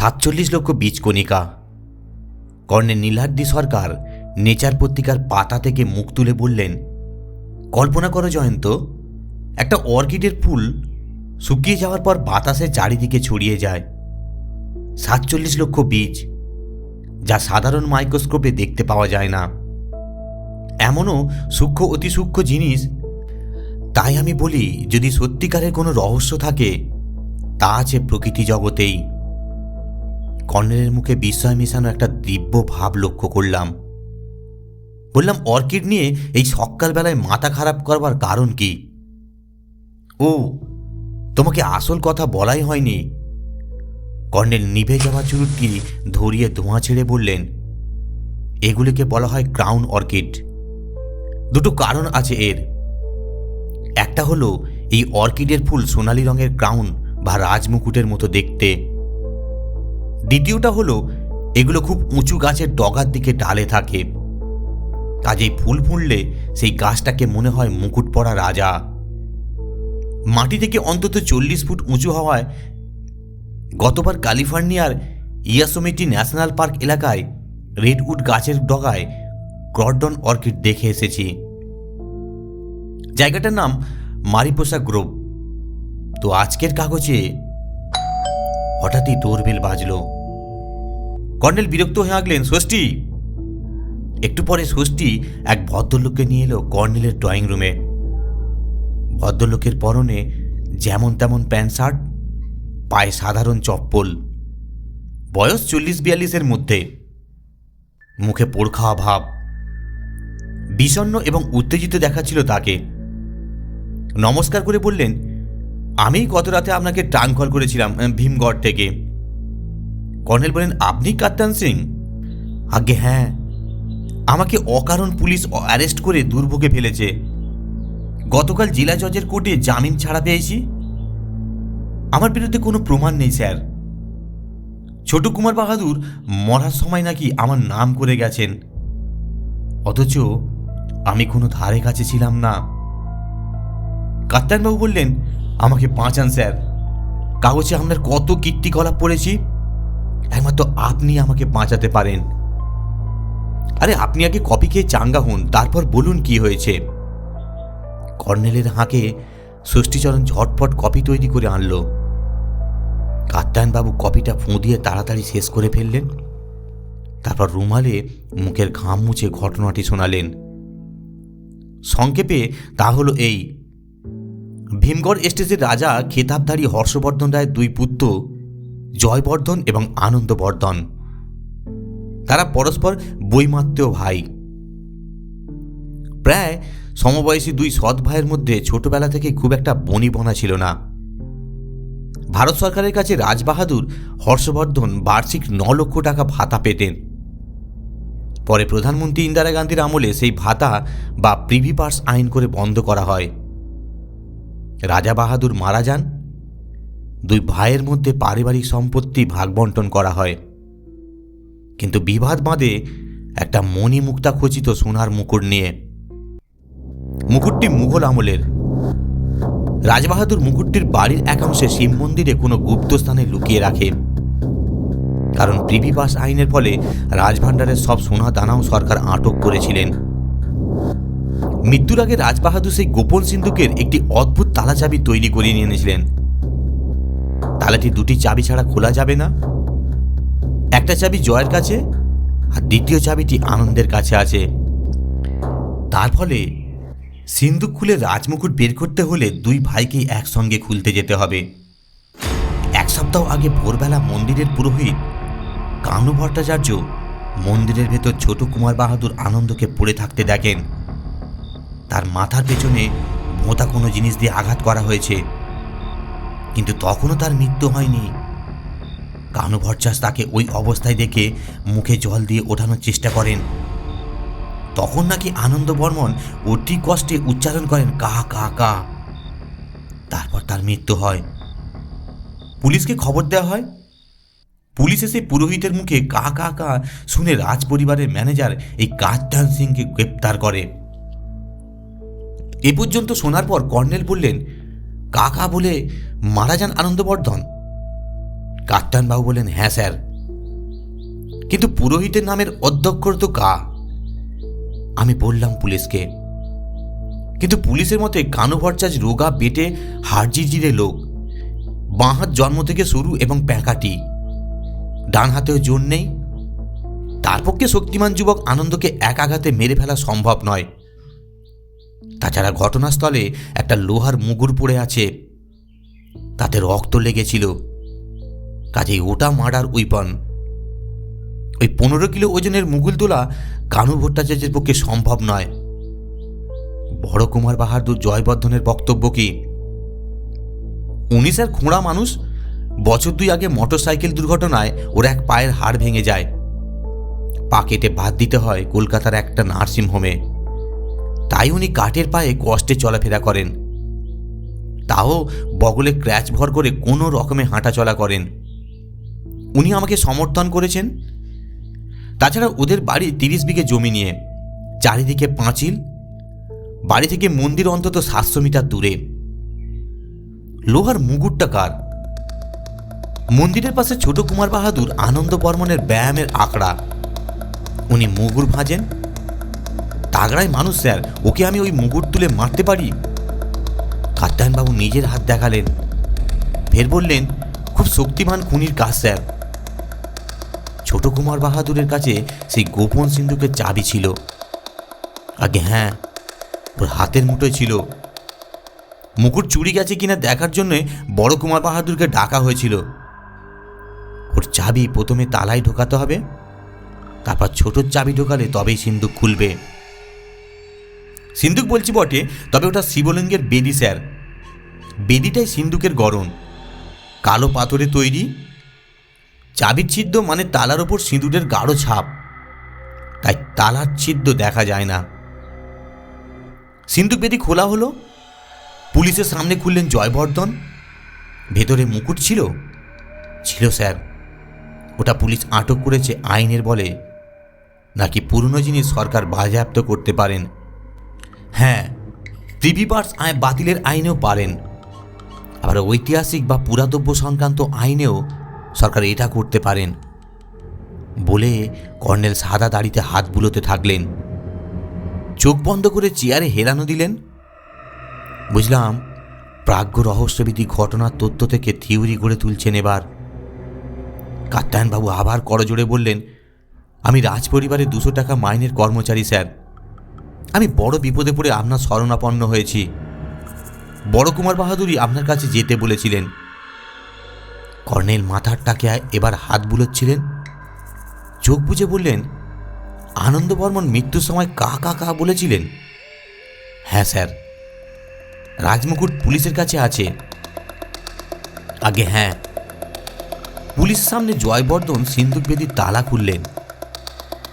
সাতচল্লিশ লক্ষ বীজকণিকা কর্ণে নীলাদ্রি সরকার নেচার পত্রিকার পাতা থেকে মুখ তুলে বললেন, কল্পনা করো জয়ন্ত, একটা অর্কিডের ফুল শুকিয়ে যাওয়ার পর বাতাসে চারিদিকে ছড়িয়ে যায়। সাতচল্লিশ লক্ষ বীজ, যা সাধারণ মাইক্রোস্কোপে দেখতে পাওয়া যায় না। এমনও সূক্ষ্ম, অতি সূক্ষ্ম জিনিস। তাই আমি বলি, যদি সত্যিকারের কোনো রহস্য থাকে, তা আছে প্রকৃতি জগতেই। কর্নেলের মুখে বিস্ময় মেশানো একটা দিব্য ভাব লক্ষ্য করলাম। বললাম, অর্কিড নিয়ে এই সকালবেলায় মাথা খারাপ করবার কারণ কি? ও, তোমাকে আসল কথা বলাই হয়নি। কর্নেল নিভে যাওয়া চুরুটটি ধরিয়ে ধোঁয়া ছেড়ে বললেন, এগুলিকে বলা হয় ক্রাউন অর্কিড। দুটো কারণ আছে এর। একটা হলো, এই অর্কিডের ফুল সোনালী রঙের ক্রাউন বা রাজমুকুটের মতো দেখতে। দ্বিতীয়টা হলো, এগুলো খুব উঁচু গাছের ডগার দিকে ডালে থাকে। কাজেই ফুল ফুললে সেই গাছটাকে মনে হয় মুকুট পরা রাজা। মাটি থেকে অন্তত চল্লিশ ফুট উঁচু হওয়ায় গতবার ক্যালিফোর্নিয়ার ইয়াসোমিটি ন্যাশনাল পার্ক এলাকায় রেডউড গাছের ডগায় ক্রডন অর্কিড দেখে এসেছি। জায়গাটার নাম মারিপোসা গ্রোভ। তো আজকের কাগজে হঠাৎই ডোরবেল বাজলো। কর্নেল বিরক্ত হয়ে আঁকলেন ষষ্ঠী? একটু পরে ষষ্ঠী এক ভদ্রলোককে নিয়ে এলো কর্নেলের ড্রয়িং রুমে। ভদ্রলোকের পরনে যেমন তেমন প্যান্ট শার্ট, পায়ে সাধারণ চপ্পল। বয়স চল্লিশ বিয়াল্লিশের মধ্যে। মুখে পোড়খাওয়া ভাব। বিষণ্ণ এবং উত্তেজিত দেখাচ্ছিল তাকে। নমস্কার করে বললেন আমি গত রাতে আপনাকে টাং কল করেছিলাম ভীমগড় থেকে। কর্নেল বলেন, আপনি কাত্তান সিং? আগে হ্যাঁ। আমাকে অকারণ পুলিশ অ্যারেস্ট করে দুর্ভোগে ফেলেছে। গতকাল জেলা জজের কোর্টে জামিন ছাড়া পেয়েছি। আমার বিরুদ্ধে কোনো প্রমাণ নেই, স্যার। ছোট কুমার বাহাদুর মরার সময় নাকি আমার নাম করে গেছেন। অথচ আমি কোনো ধারে কাছে ছিলাম না। কাত্তানবাবু বললেন আমাকে বাঁচান, স্যার। কাগজে আপনার কত কীর্তিকলাপ পড়েছি? একমাত্র আপনি আমাকে বাঁচাতে পারেন। আরে, আপনি আগে কপি খেয়ে চাঙ্গা হন, তারপর বলুন কি হয়েছে। কর্নেলের হাঁকে ষষ্ঠীচরণ ঝটপট কপি তৈরি করে আনলো। কাত্তায়নবাবু কপিটা ফুঁ দিয়ে তাড়াতাড়ি শেষ করে ফেললেন। তারপর রুমালে মুখের ঘাম মুছে ঘটনাটি শোনালেন। সংক্ষেপে তা হলো এই ভীমগড় এস্টেটের রাজা খেতাবধারী হর্ষবর্ধন রায়ের দুই পুত্র, জয়বর্ধন এবং আনন্দবর্ধন। তারা পরস্পর বৈমাত্রেয় ভাই। প্রায় সমবয়সী দুই সৎ ভাইয়ের মধ্যে ছোটবেলা থেকে খুব একটা বনিবনা ছিল না। ভারত সরকারের কাছে রাজবাহাদুর হর্ষবর্ধন বার্ষিক ন লক্ষ টাকা ভাতা পেতেন। পরে প্রধানমন্ত্রী ইন্দিরা গান্ধীর আমলে সেই ভাতা বা প্রিভি পার্স আইন করে বন্ধ করা হয়। রাজা বাহাদুর মারা যান? দুই ভাইয়ের মধ্যে পারিবারিক সম্পত্তি ভাগ বন্টন করা হয়। কিন্তু বিবাদ বাঁধে একটা মণিমুক্তা খচিত সোনার মুকুট নিয়ে। মুকুটটি মুঘল আমলের। রাজবাহাদুর মুকুটটির বাড়ির একাংশে শিব মন্দিরে কোনো গুপ্ত স্থানে লুকিয়ে রাখে। কারণ প্রিভি পাস আইনের ফলে রাজভাণ্ডারের সব সোনা দানাও সরকার আটক করেছিলেন। মৃত্যুর আগে রাজবাহাদুর সেই গোপন সিন্ধুকের একটি অদ্ভুত তালা চাবি তৈরি করে নিয়ে এনেছিলেন। তালাটি দুটি চাবি ছাড়া খোলা যাবে না। একটা চাবি জয়ের কাছে আর দ্বিতীয় চাবিটি আনন্দের কাছে আছে। তার ফলে সিন্ধুক খুলে রাজমুকুট বের করতে হলে দুই ভাইকেই একসঙ্গে খুলতে যেতে হবে। এক সপ্তাহ আগে ভোরবেলা মন্দিরের পুরোহিত কানু ভট্টাচার্য মন্দিরের ভেতর ছোট কুমার বাহাদুর আনন্দকে পড়ে থাকতে দেখেন। তার মাথার পেছনে মোতা কোনো জিনিস দিয়ে আঘাত করা হয়েছে। কিন্তু তখনও তার মৃত্যু হয়নি। কানু ভট্টাচ তাকে ওই অবস্থায় দেখে মুখে জল দিয়ে ওঠানোর চেষ্টা করেন। তখন নাকি আনন্দ বর্মন অতি কষ্টে উচ্চারণ করেন, কা কা কা। তারপর তার মৃত্যু হয়। পুলিশকে খবর দেওয়া হয়? পুলিশ এসে পুরোহিতের মুখে কা কা কা শুনে রাজ পরিবারের ম্যানেজার এই কাত্তান সিংকে গ্রেপ্তার করে। এ পর্যন্ত শোনার পর কর্নেল বললেন, কাকা বলে মারা যান আনন্দবর্ধন। কাত্তায়নবাবু বললেন হ্যাঁ স্যার। কিন্তু পুরোহিতের নামের অধ্যক্ষর তো কা আমি বললাম পুলিশকে। কিন্তু পুলিশের মতে কানু ভট্টাচ রোগা বেটে হাড়জিজিরে লোক। বাঁ হাত জন্ম থেকে শুরু এবং প্যাঁকাটি। ডান হাতেও জোর নেই। তার পক্ষে শক্তিমান যুবক আনন্দকে এক আঘাতে মেরে ফেলা সম্ভব নয়। তাছাড়া ঘটনাস্থলে একটা লোহার মুগুর পড়ে আছে। তাতে রক্ত লেগেছিল। কাজেই ওটা মার্ডার উইপন। ওই পনেরো কিলো ওজনের মুগুল তোলা কানু ভট্টাচার্যের পক্ষে সম্ভব নয়। বড় কুমার বাহাদুর জয়বর্ধনের বক্তব্য কি? উনি স্যার খোঁড়া মানুষ? বছর দুই আগে মোটরসাইকেল দুর্ঘটনায় ওর এক পায়ের হাড় ভেঙে যায়। পা কেটে বাদ দিতে হয় কলকাতার একটা নার্সিং হোমে তাই উনি কাঠের পায়ে কষ্টে চলাফেরা করেন। তাও বগলে ক্র্যাচ ভর করে কোনো রকমে হাঁটাচলা করেন। উনি আমাকে সমর্থন করেছেন। তাছাড়া ওদের বাড়ি তিরিশ বিঘে জমি নিয়ে, চারিদিকে পাঁচিল। বাড়ি থেকে মন্দির অন্তত সাতশো মিটার দূরে। লোহার মুগুরটা কার? মন্দিরের পাশে ছোট কুমার বাহাদুর আনন্দ বর্মনের ব্যায়ামের আঁকড়া। উনি মুগুর ভাঁজেন। তাগড়াই মানুষ, স্যার। ওকে আমি ওই মুগুর তুলে মারতে পারি? কাত্যায়নবাবু নিজের হাত দেখালেন। ফের বললেন, খুব শক্তিমান খুনির কাজ, স্যার। ছোট কুমার বাহাদুরের কাছে সেই গোপন সিন্ধুকের চাবি ছিল। আগে হ্যাঁ ওর হাতের মুঠোয় ছিল। মুকুট চুরি গেছে কিনা দেখার জন্য বড় কুমার বাহাদুরকে ডাকা হয়েছিল। ওর চাবি প্রথমে তালায় ঢোকাতে হবে, তারপর ছোটোর চাবি ঢোকালে তবেই সিন্ধুক খুলবে। সিন্ধুক বলছি বটে, তবে ওটা শিবলিঙ্গের বেদি, স্যার। বেদিটাই সিন্ধুকের গড়ন। কালো পাথরে তৈরি চাবির ছিদ্র মানে তালার ওপর সিঁদুরের গাঢ় ছাপ। তাই তালার ছিদ্র দেখা যায় না। সিন্ধুক বেদি খোলা হলো। পুলিশের সামনে খুললেন জয়বর্ধন। ভেতরে মুকুট ছিল? ছিল, স্যার। ওটা পুলিশ আটক করেছে আইনের বলে। নাকি পুরনো জিনিস সরকার বাজেয়াপ্ত করতে পারেন? হ্যাঁ প্রিভি পার্টস আয় বাতিলের আইনেও পারেন। আবার ঐতিহাসিক বা পুরাতব্য সংক্রান্ত আইনেও সরকার এটা করতে পারেন। বলে কর্নেল সাদা দাড়িতে হাত বুলোতে থাকলেন। চোখ বন্ধ করে চেয়ারে হেলানো দিলেন। বুঝলাম, প্রাজ্ঞ রহস্যবিধি ঘটনার তথ্য থেকে থিওরি গড়ে তুলছেন এবার। কাত্যায়নবাবু আবার করজোড়ে বললেন, আমি রাজপরিবারের দুশো টাকা মাইনের কর্মচারী, স্যার। আমি বড় বিপদে পড়ে আপনার শরণাপন্ন হয়েছি। বড় কুমার বাহাদুরই আপনার কাছে যেতে বলেছিলেন। কর্নেল মাথার টাকে এবার হাত বুলোচ্ছিলেন। চোখ বুঝে বললেন আনন্দ বর্মন মৃত্যুর সময় কা কা কা বলেছিলেন? হ্যাঁ স্যার। রাজমুকুট পুলিশের কাছে আছে। আগে হ্যাঁ। পুলিশ সামনে জয়বর্ধন সিন্ধুক বেদির তালা খুললেন।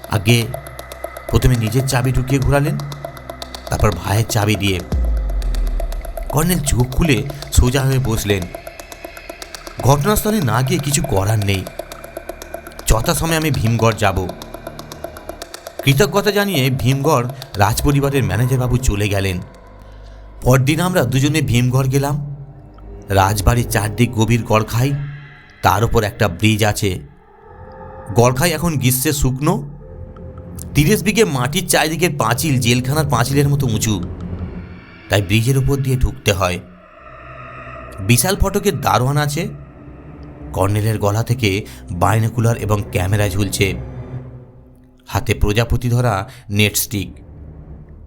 আগে প্রথমে নিজের চাবি ঢুকিয়ে ঘোরালেন, তারপর ভাইয়ের চাবি দিয়ে। কর্নেল চোখ খুলে সোজা হয়ে বসলেন। ঘটনাস্থলে না গিয়ে কিছু করার নেই। যথাসময়ে আমি ভীমগড় যাব। কৃতজ্ঞতা জানিয়ে ভীমগড় রাজপরিবারের ম্যানেজারবাবু চলে গেলেন। পরদিন আমরা দুজনে ভীমগড় গেলাম। রাজবাড়ির চারদিক গভীর গড়খাই, তার উপর একটা ব্রিজ আছে। গড়খাই এখন গ্রীষ্মে শুকনো তিরিশ বিঘে মাটির চারিদিকের পাঁচিল, জেলখানার পাঁচিলের মতো উঁচু। তাই ব্রিজের উপর দিয়ে ঢুকতে হয়। বিশাল ফটকের দারোয়ান আছে। কর্নেলের গলা থেকে বাইনোকুলার এবং ক্যামেরা ঝুলছে। হাতে প্রজাপতি ধরা নেট স্টিক,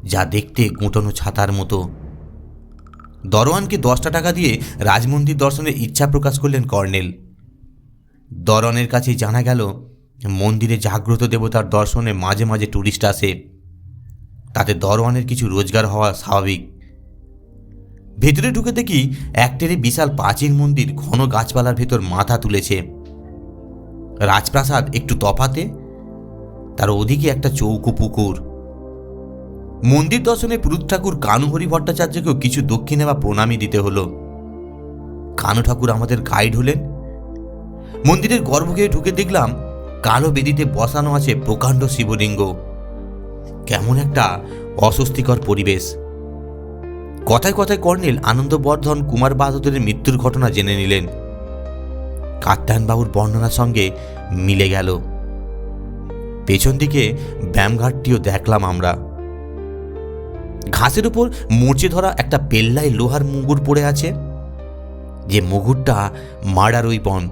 যা দেখতে গুঁটনো ছাতার মতো। দরওয়ানকে দশটা টাকা দিয়ে রাজমন্দির দর্শনের ইচ্ছা প্রকাশ করলেন কর্নেল। দরওয়ানের কাছে জানা গেল মন্দিরে জাগ্রত দেবতার দর্শনে মাঝে মাঝে ট্যুরিস্ট আসে। তাতে দরওয়ানের কিছু রোজগার হওয়া স্বাভাবিক। ভেতরে ঢুকে দেখি একটেরে বিশাল প্রাচীন মন্দির ঘন গাছপালার ভেতর মাথা তুলেছে। রাজপ্রাসাদ একটু তফাতে, তার ওদিকে একটা চৌকো পুকুর। মন্দির দর্শনে পুরুত ঠাকুর কানুহরি ভট্টাচার্যকেও কিছু দক্ষিণে বা প্রণামী দিতে হলো। কানু ঠাকুর আমাদের গাইড হলেন। মন্দিরের গর্ভগৃহে ঢুকে দেখলাম কালো বেদিতে বসানো আছে প্রকাণ্ড শিবলিঙ্গ। কেমন একটা অস্বস্তিকর পরিবেশ। কথায় কথায় কর্নেল আনন্দবর্ধন কুমার বাহাদুরের মৃত্যুর ঘটনা জেনে নিলেন। কাত্তায়নবাবুর বর্ণনার সঙ্গে মিলে গেল। পেছন দিকে ব্যায়ামঘাটটিও দেখলাম আমরা। ঘাসের উপর মরচে ধরা একটা পেল্লায় লোহার মুগুর পড়ে আছে। যে মুগুরটা মার্ডার ওইপন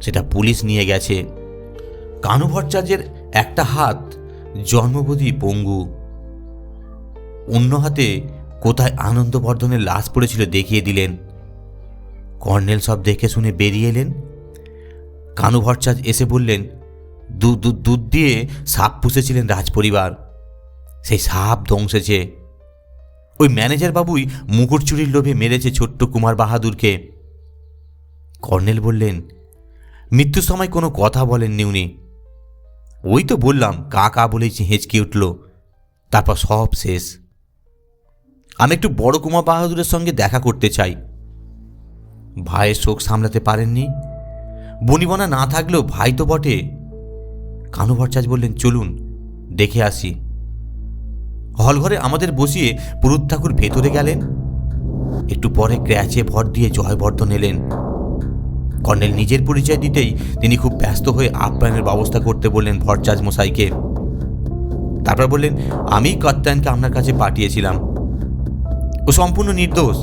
সেটা পুলিশ নিয়ে গেছে। কানু ভট্টাচার্যের একটা হাত জন্মবোধী পঙ্গু। অন্য হাতে কোথায় আনন্দবর্ধনের লাশ পড়েছিল দেখিয়ে দিলেন। কর্নেল সব দেখে শুনে বেরিয়ে এলেন। কানু ভট্টাচার্য এসে বললেন দুধ দুধ দুধ দিয়ে সাপ পুষেছিলেন রাজপরিবার। সেই সাপ দংশেছে ওই ম্যানেজার বাবুই মুকুট চুরির লোভে মেরেছে ছোট্ট কুমার বাহাদুরকে। কর্নেল বললেন, মৃত্যুর সময় কোনো কথা বলেননি উনি। ওই তো বললাম কা কা বলেই হেঁচকে উঠল। তারপর সব শেষ। আমি একটু বড় কুমা বাহাদুরের সঙ্গে দেখা করতে চাই। ভাইয়ের শোক সামলাতে পারেননি। বনিবনা না থাকলেও ভাই তো বটে। কানু ভট্টাচার্য বললেন, চলুন, দেখে আসি। হলঘরে আমাদের বসিয়ে পুরুত ঠাকুর ভেতরে গেলেন। একটু পরে ক্র্যাচে ভর দিয়ে জয়বর্ধন এলেন। কর্নেল নিজের পরিচয় দিতেই তিনি খুব ব্যস্ত হয়ে আপ্যায়নের ব্যবস্থা করতে বললেন ভট্টাচার্য মশাইকে। তারপর বললেন, আমি কাত্তায়নকে আপনার কাছে পাঠিয়েছিলাম। ও সম্পূর্ণ নির্দোষ।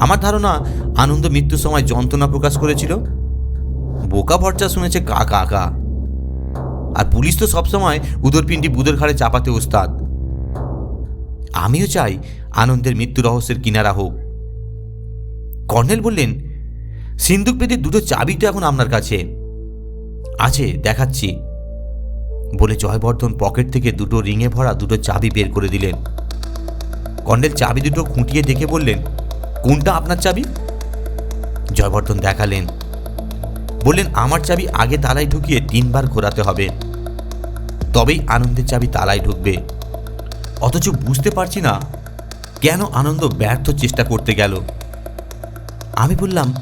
আমার ধারণা, আনন্দ মৃত্যুর সময় যন্ত্রণা প্রকাশ করেছিল। বোকা ভরচা শুনেছে কা কা কা। আর পুলিশ তো সবসময় উদরপিণ্ডি বুদের ঘাড়ে চাপাতে ওস্তাদ। আমিও চাই আনন্দের মৃত্যু রহস্যের কিনারা হোক। কর্নেল বললেন সিন্দুক পেতে দুটো চাবি তো এখন আপনার কাছে। আছে, দেখাচ্ছি। বলে জয়বর্ধন পকেট থেকে দুটো রিঙে ভরা দুটো চাবি বের করে দিলেন। কর্নেল চাবি দুটো খুঁটিয়ে দেখে বললেন, কোনটা আপনার চাবি? জয়বর্ধন দেখালেন। বললেন, আমার চাবি আগে তালায় ঢুকিয়ে তিনবার ঘোরাতে হবে। তবেই আনন্দের চাবি তালায় ঢুকবে। অথচ বুঝতে পারছি না কেন আনন্দ ব্যর্থ চেষ্টা করতে গেল। আমি বললাম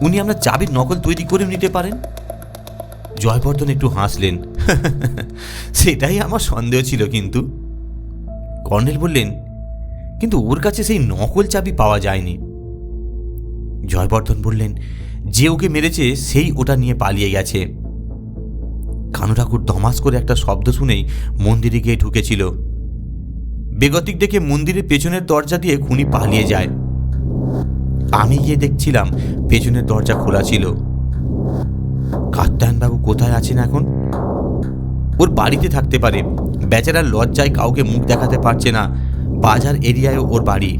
উনি আপনার চাবির নকল তৈরি করে নিতে পারেন? জয়বর্ধন একটু হাসলেন। সেটাই আমার সন্দেহ ছিল কিন্তু। কর্নেল বললেন, কিন্তু ওর কাছে সেই নকল চাবি পাওয়া যায়নি। জয়বর্ধন বললেন, যে ওকে মেরেছে, সেই ওটা নিয়ে পালিয়ে গেছে। কানু ঠাকুর ধমাস করে একটা শব্দ শুনেই মন্দিরে গিয়ে ঢুকেছিল। বেগতিক দেখে মন্দিরের পেছনের দরজা দিয়ে খুনি পালিয়ে যায়। আমি গিয়ে দেখছিলাম পেছনের দরজা খোলা ছিল। কাত্তায়নবাবু কোথায় আছেন এখন? ওর বাড়িতে থাকতে পারে। বেচারার লজ্জায় কাউকে মুখ দেখাতে পারছে না। বাজার এরিয়ায়ও ওর বাড়ি।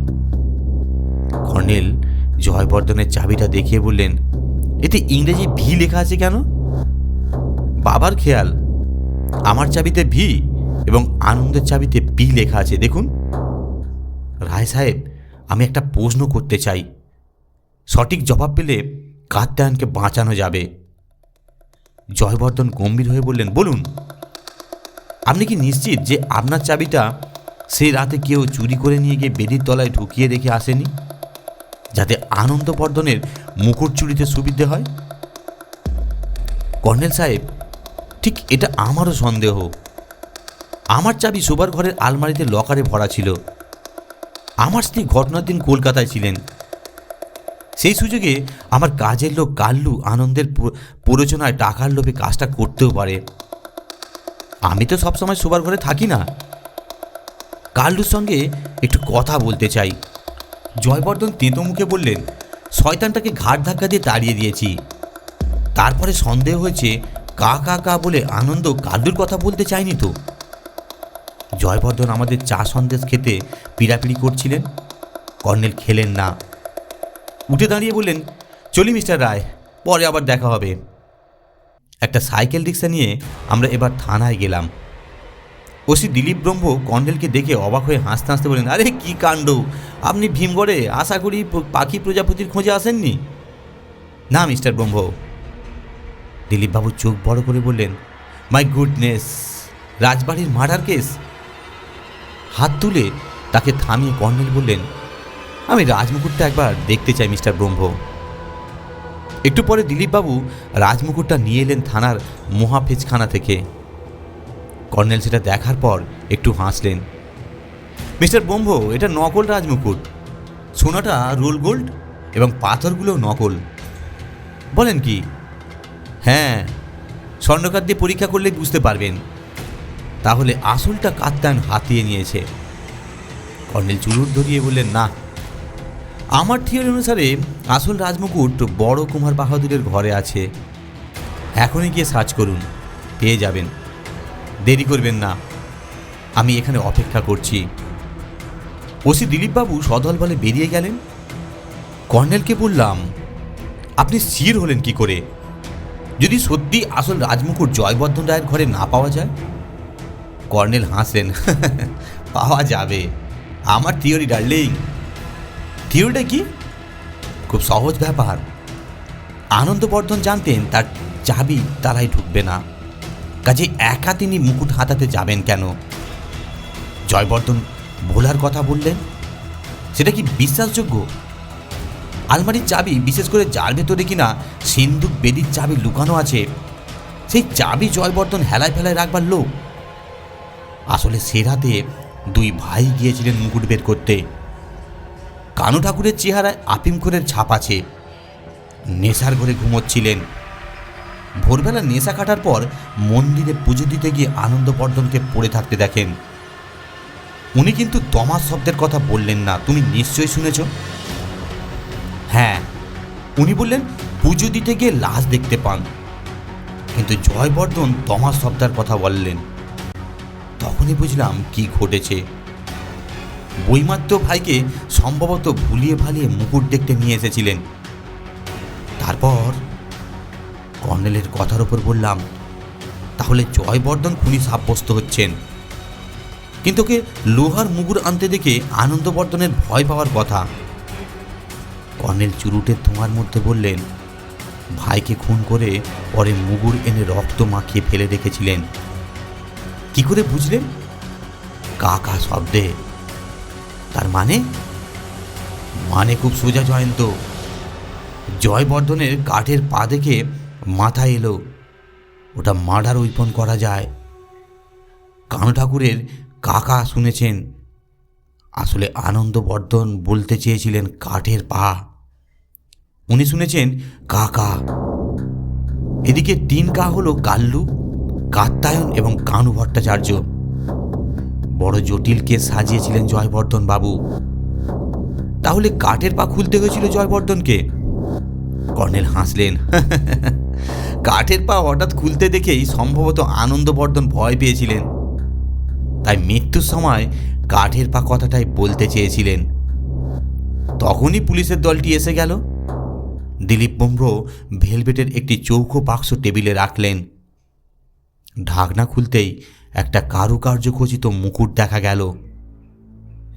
কর্নেল জয়বর্ধনের চাবিটা দেখিয়ে বললেন, এতে ইংরেজি ভি লেখা আছে কেন? বাবার খেয়াল। আমার চাবিতে ভি এবং আনন্দের চাবিতে পি লেখা আছে। দেখুন। রায় সাহেব, আমি একটা প্রশ্ন করতে চাই। সঠিক জবাব পেলে কাত্যায়নকে বাঁচানো যাবে। জয়বর্ধন গম্ভীর হয়ে বললেন, বলুন, আপনি কি নিশ্চিত যে আপনার চাবিটা সেই রাতে কেউ চুরি করে নিয়ে গিয়ে বেদির তলায় ঢুকিয়ে রেখে আসেনি? যাতে আনন্দবর্ধনের মুকুট চুরিতে সুবিধে হয়? কর্নেল সাহেব, ঠিক এটা আমারও সন্দেহ। আমার চাবি শোবার ঘরের আলমারিতে লকারে ভরা ছিল। আমার স্ত্রী ঘটনার দিন কলকাতায় ছিলেন। সেই সুযোগে আমার কাজের লোক কাল্লু আনন্দের প্র- প্ররোচনায় টাকার লোভে কাজটা করতেও পারে। আমি তো সবসময় শোবার ঘরে থাকি না। কাল্লুর সঙ্গে একটু কথা বলতে চাই। জয়বর্ধন তেতো মুখে বললেন, শয়তানটাকে ঘাট ধাক্কা দিয়ে তাড়িয়ে দিয়েছি। তারপরে সন্দেহ হয়েছে কা কা কা বলে আনন্দ কাল্লুর কথা বলতে চায়নি তো? জয়বর্ধন আমাদের চা সন্দেশ খেতে পিড়াপিড়ি করছিলেন। কর্নেল খেলেন না। উঠে দাঁড়িয়ে বললেন, চলি মিস্টার রায়, পরে আবার দেখা হবে। একটা সাইকেল রিক্সা নিয়ে আমরা এবার থানায় গেলাম। ওসি দিলীপ ব্রহ্ম কর্নেলকে দেখে অবাক হয়ে হাসতে হাসতে বলেন আরে কি কাণ্ড? আপনি ভীমগড়ে আশা করি পাখি প্রজাপতির খোঁজে আসেননি? না, মিস্টার ব্রহ্ম। দিলীপবাবু চোখ বড় করে বললেন মাই গুডনেস রাজবাড়ির মার্ডার কেস? হাত তুলে তাকে থামিয়ে কর্নেল বললেন আমি রাজমুকুটটা একবার দেখতে চাই, মিস্টার ব্রহ্ম। একটু পরে দিলীপবাবু রাজমুকুটটা নিয়ে এলেন থানার মহাফেজখানা থেকে। কর্নেল সেটা দেখার পর একটু হাসলেন। মিস্টার ব্রহ্ম, এটা নকল রাজমুকুট। সোনাটা রোল গোল্ড এবং পাথরগুলো নকল। বলেন কি? হ্যাঁ স্বর্ণকার দিয়ে পরীক্ষা করলে বুঝতে পারবেন। তাহলে আসলটা কাত্তায়ন হাতিয়ে নিয়েছে। কর্নেল চুরুট ধরিয়ে বললেন, না আমার থিওরি অনুসারে আসল রাজমুকুট বড় কুমার বাহাদুরের ঘরে আছে। এখনই গিয়ে সার্চ করুন, পেয়ে যাবেন। দেরি করবেন না। আমি এখানে অপেক্ষা করছি। ওসি দিলীপবাবু সদল বলে বেরিয়ে গেলেন। কর্নেলকে বললাম, আপনি স্থির হলেন কি করে? যদি সত্যি আসল রাজমুকুট জয়বর্ধন রায়ের ঘরে না পাওয়া যায়? কর্নেল হাসলেন, পাওয়া যাবে। আমার থিওরি ডার্লিং থিওরিটা কি? খুব সহজ ব্যাপার। আনন্দবর্ধন জানতেন তার চাবি তারাই ঢুকবে না। কাজে একা তিনি মুকুট হাতাতে যাবেন কেন? জয়বর্ধন ভোলার কথা বললেন, সেটা কি বিশ্বাসযোগ্য? আলমারির চাবি বিশেষ করে যার ভেতরে কিনা সিন্ধুক বেদির চাবি লুকানো আছে, সেই চাবি জয়বর্ধন হেলায় ফেলায় রাখবার লোক? আসলে সে রাতে দুই ভাই গিয়েছিলেন মুকুট বের করতে। কানু ঠাকুরের চেহারায় আপিম আপিমখোরের ছাপ আছে। নেশার ঘরে ঘুমোচ্ছিলেন। ভোরবেলা নেশা কাটার পর মন্দিরে পুজো দিতে গিয়ে আনন্দবর্ধনকে পড়ে থাকতে দেখেন। উনি কিন্তু তমাস শব্দের কথা বললেন না। তুমি নিশ্চয়ই শুনেছ? হ্যাঁ উনি বললেন, পুজো দিতে গিয়ে লাশ দেখতে পান। কিন্তু জয়বর্ধন তমাস শব্দের কথা বললেন। তখনই বুঝলাম কি ঘটেছে। বইমাত্র ভাইকে সম্ভবত ভুলিয়ে ভালিয়ে মুকুট দেখতে নিয়ে এসেছিলেন। তারপর কর্নেলের কথার ওপর বললাম, তাহলে জয়বর্ধন খুনি সাব্যস্ত হচ্ছেন। কিন্তু ওকে লোহার মুগুর আনতে দেখে আনন্দবর্ধনের ভয় পাওয়ার কথা। কর্নেল চুরুটের ধোঁয়ার মধ্যে বললেন, ভাইকে খুন করে পরে মুগুর এনে রক্ত মাখিয়ে ফেলে রেখেছিলেন। কি করে বুঝলেন? কাকা শব্দে তার মানে? মানে খুব সোজা জয়ন্ত। জয়বর্ধনের কাঠের পা দেখে মাথা এলো। ওটা মার্ডার উইপন করা যায়। কানু ঠাকুরের কাকা শুনেছেন। আসলে আনন্দবর্ধন বলতে চেয়েছিলেন কাঠের পা। উনি শুনেছেন কাকা। এদিকে তিন কা হলো কাল্লু কাত্তায়ন এবং কানু ভট্টাচার্য। বড় জটিলকে সাজিয়েছিলেন জয়বর্ধন বাবু তাহলে কাঠের পা খুলতে হয়েছিল জয়বর্ধনকে? কর্নেল হাসলেন, কাঠের পা হঠাৎ খুলতে দেখেই সম্ভবত আনন্দবর্ধন ভয় পেয়েছিলেন। তাই মৃত্যুর সময় কাঠের পা কথাটাই বলতে চেয়েছিলেন। তখনই পুলিশের দলটি এসে গেল। দিলীপ বোমরো ভেলভেটের একটি চৌকো বাক্স টেবিলে রাখলেন। ঢাকনা খুলতেই একটা কারুকার্য খচিত মুকুট দেখা গেল।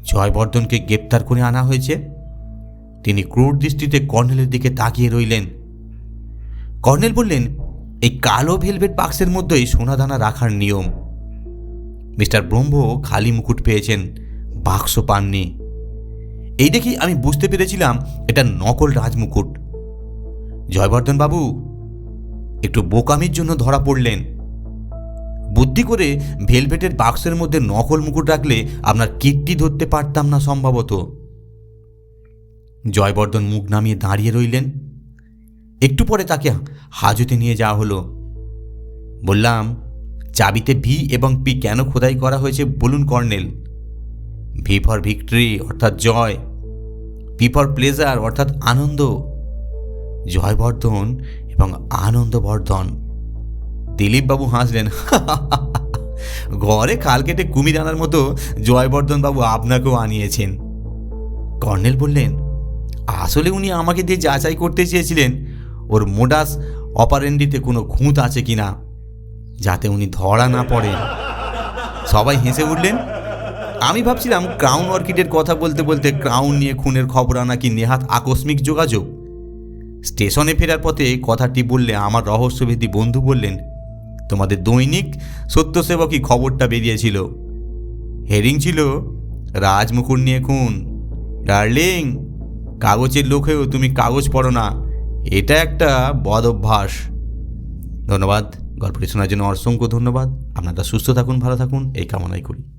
জয়বর্ধনকে গ্রেপ্তার করে আনা হয়েছে। তিনি ক্রূর দৃষ্টিতে কর্নেলের দিকে তাকিয়ে রইলেন। কর্নেল বললেন, এই কালো ভেলভেট বাক্সের মধ্যেই সোনাদানা রাখার নিয়ম। মিস্টার ব্রহ্ম খালি মুকুট পেয়েছেন, বাক্স পাননি। এই দেখেই আমি বুঝতে পেরেছিলাম এটা নকল রাজমুকুট। জয়বর্ধন বাবু একটু বোকামির জন্য ধরা পড়লেন। বুদ্ধি করে ভেলভেটের বাক্সের মধ্যে নকল মুকুট রাখলে আপনার কীর্তি ধরতে পারতাম না সম্ভবত। জয়বর্ধন মুখ নামিয়ে দাঁড়িয়ে রইলেন। একটু পরে তাকে হাজতে নিয়ে যাওয়া হলো। বললাম, চাবিতে ভি এবং পি কেন খোদাই করা হয়েছে বলুন, কর্নেল। ভি ফর ভিক্টরি, অর্থাৎ জয়। পি ফর প্লেজার, অর্থাৎ আনন্দ। জয়বর্ধন এবং আনন্দবর্ধন দিলীপবাবু হাসলেন। ঘরে খাল কেটে কুমির আনার মতো জয়বর্ধন বাবু আপনাকেও আনিয়েছেন। কর্নেল বললেন, আসলে উনি আমাকে দিয়ে যাচাই করতে চেয়েছিলেন। ওর মোডাস অপারেন্ডিতে কোনো খুঁত আছে কি না যাতে উনি ধরা না পড়েন। সবাই হেসে উঠলেন, আমি ভাবছিলাম ক্রাউন অর্কিডের কথা বলতে বলতে ক্রাউন নিয়ে খুনের খবর আনা কি নেহাত আকস্মিক যোগাযোগ? স্টেশনে ফেরার পথে কথাটি বললে আমার রহস্যভেদী বন্ধু বললেন তোমাদের দৈনিক সত্যসেবকই খবরটা বেরিয়েছিল। হেডিং ছিল রাজমুকুর নিয়ে খুন। ডার্লিং, কাগজের লোক হয়েও তুমি কাগজ পড়ো না। এটা একটা বদ অভ্যাস। ধন্যবাদ। গল্পটি শোনার জন্য অসংখ্য ধন্যবাদ। আপনারা সুস্থ থাকুন, ভালো থাকুন। এই কামনাই করি।